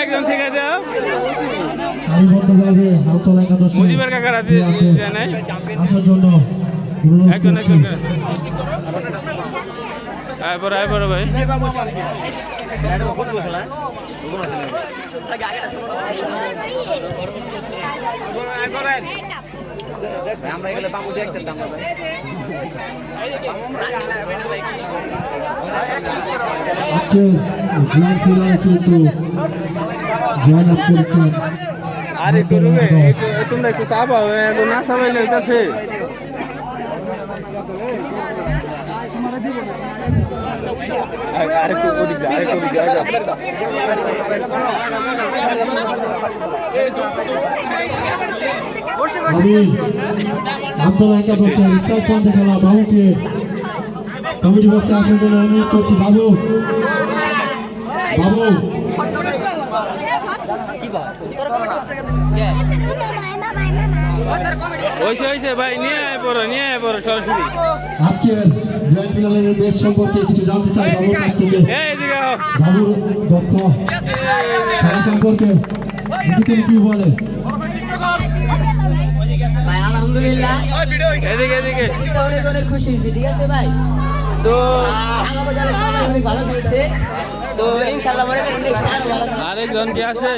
একজন থেকে দাও। মুজিবের কাকার হাতে নাই। একজন। একজন আয় বড় আয় বড় ভাই। আমরা এগুলো বাবু দেখতে গ্রাম কিন্তু জয়লাভ করেছেন আর একটু- তোমরা একটু চাপাও না চাপাইলে হইতাছে আরেকটু আরেকটু। আমি আব্দুল খেলা বাবুকে কমিটি বক্সে আসার জন্য অনুরোধ করছি বাবু। বাবু। হইছে হইছে ভাই নিয়ে আয় বড় নিয়ে আয় বড় সরাসরি। আজকের গ্র্যান্ড ফিনালের বেশ সম্পর্কে কিছু জানতে চাই বাবুর কাছ থেকে। এই এদিকে আও। বাবুর দক্ষ খেলা সম্পর্কে কি বলে? আলহামদুলিল্লাহ। এদিকে এদিকে। এটা অনেক অনেক খুশি হয়েছি ঠিক আছে ভাই? তো তো ইনশাল্লাহ আরেকজন কি আছে?